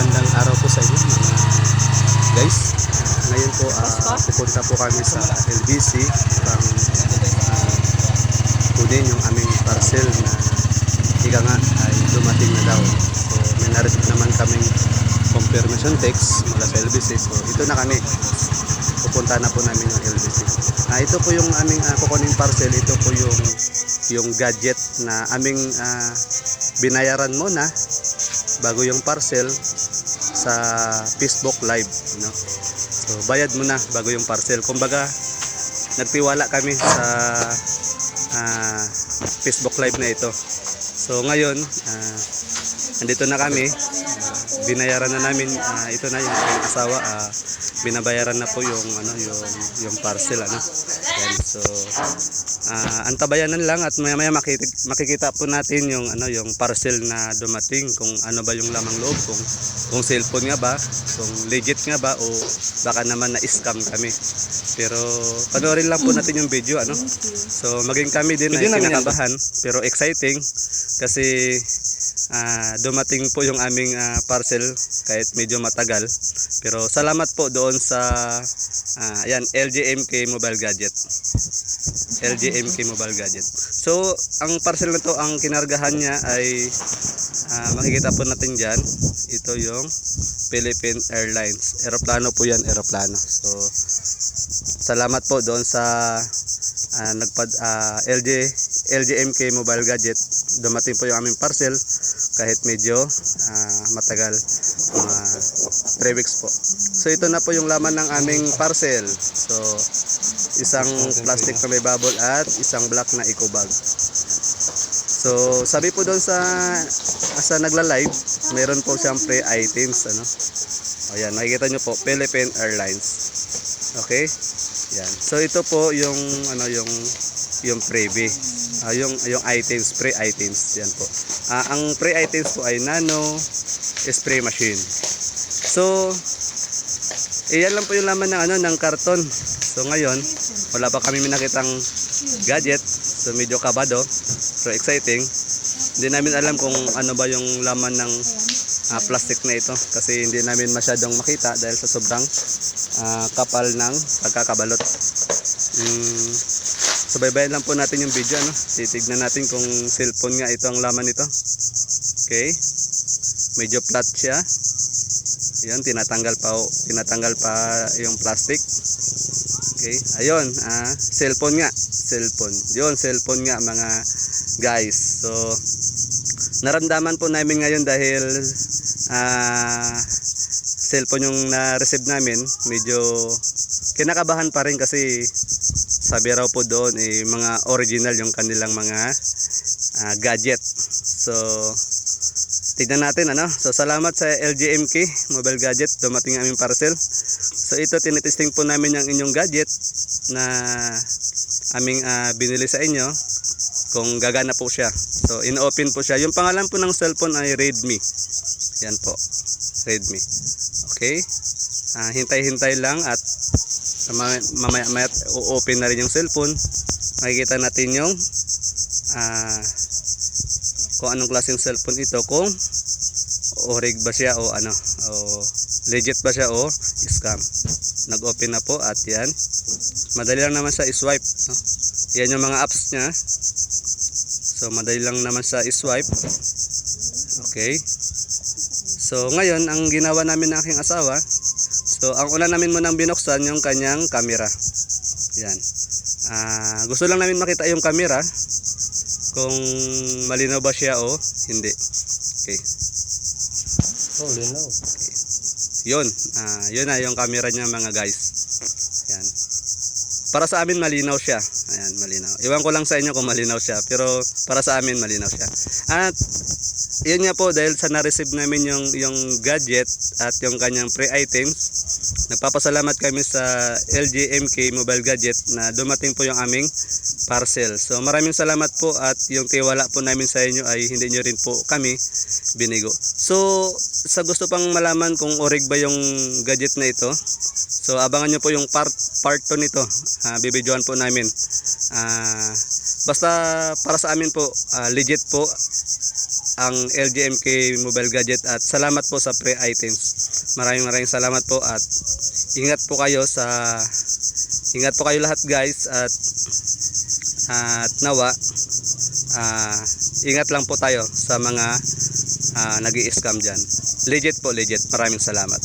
magandang araw po sa inyo mga guys. Ngayon po ah, pupunta po kami sa LBC upang ah, kunin yung aming parcel na ika nga ay dumating na daw. So may na-receive naman kaming confirmation text mula sa LBC. So ito na kami. Pupunta na po namin yung LBC. Ah, ito po yung aming uh, kukunin parcel. Ito po yung yung gadget na aming ah, binayaran muna bago yung parcel sa Facebook Live no? so bayad muna bago yung parcel. Kumbaga nagtiwala kami sa ah, Facebook Live na ito. So ngayon ah, andito na kami binayaran na namin ah, ito na yung aking asawa ah, binabayaran na po yung ano yung yung parcel ano. Yan. so ah, antabayanan lang at maya maya makikita, makikita po natin yung ano yung parcel na dumating kung ano ba yung lamang loob kung kung cellphone nga ba kung legit nga ba o baka naman na scam kami. Pero panoorin lang po natin yung video ano. So maging kami din ay kinakabahan pero exciting kasi ah, dumating po yung aming ah, parcel kahit medyo matagal. Pero salamat po doon sa ah, yan LGMK Mobile Gadget. LGMK Mobile Gadget. So ang parcel na to ang kinargahan niya ay ah, makikita po natin dyan. Ito yung Philippine Airlines. Aeroplano po yan aeroplano so salamat po doon sa ah, nagpad ah, LG LGMK Mobile Gadget. Dumating po yung aming parcel kahit medyo ah, matagal mga 3 weeks po so ito na po yung laman ng aming parcel so isang plastic na may bubble at isang black na eco bag so sabi po doon sa sa nagla-live meron po siyempre items ano Ayan, makikita nyo po, Philippine Airlines. Okay? Yan. So ito po yung ano yung yung freebie. Ah, yung yung items, pre items yan po. Ah, ang pre items po ay nano spray machine. So iyan lang po yung laman ng ano ng karton. So ngayon, wala pa kami nakitang gadget. So medyo kabado, pero exciting. Hindi namin alam kung ano ba yung laman ng ah, plastic na ito kasi hindi namin masyadong makita dahil sa sobrang ah, kapal ng pagkakabalot. Mm, subaybayan lang po natin yung video ano. Titignan natin kung cellphone nga ito ang laman nito. Okay? Medyo flat siya. Ayun, tinatanggal pa tinatanggal pa yung plastic. Okay? Ayun, ah, cellphone nga, cellphone. 'Yon, cellphone nga mga guys. So naramdaman po namin ngayon dahil ah cellphone yung na-receive namin, medyo kinakabahan pa rin kasi sabi raw po doon eh, mga original yung kanilang mga ah, gadget. So tignan natin ano. So salamat sa LGMK Mobile Gadget dumating ang aming parcel. So ito tinitesting po namin yung inyong gadget na aming ah, binili sa inyo kung gagana po siya. So in-open po siya. Yung pangalan po ng cellphone ay Redmi. Yan po. Redmi. Okay? Ah, hintay-hintay lang at mamaya, mamaya, mamaya open na rin yung cellphone. Makikita natin yung ah, kung anong klaseng cellphone ito. Kung orig ba siya o ano o legit ba siya o scam. Nag-open na po at yan madali lang naman siya i-swipe no? yan yung mga apps niya. So madali lang naman siya i-swipe. Okay. So ngayon ang ginawa namin ng aking asawa so ang una namin munang binuksan yung kanyang camera. Yan. Ah, gusto lang namin makita yung camera kung malinaw ba siya o hindi. Okay. Oh, linaw. yun. Ah, yun na yung camera niya mga guys. Yan. Para sa amin malinaw siya. Ayan malinaw. Iwan ko lang sa inyo kung malinaw siya pero para sa amin malinaw siya. At yun nga po dahil sa na-receive namin yung yung gadget at yung kanyang pre-items nagpapasalamat kami sa LGMK Mobile Gadget na dumating po yung aming parcel. So maraming salamat po at yung tiwala po namin sa inyo ay hindi nyo rin po kami binigo. So sa gusto pang malaman kung orig ba yung gadget na ito, so abangan nyo po yung part part 2 nito. Uh, bibidyoan po namin. Ah, basta para sa amin po ah, legit po ang LGMK Mobile Gadget at salamat po sa free items. Maraming maraming salamat po at ingat po kayo sa ingat po kayo lahat guys at at nawa ah, ingat lang po tayo sa mga uh, nag scam dyan. Legit po, legit. Maraming salamat.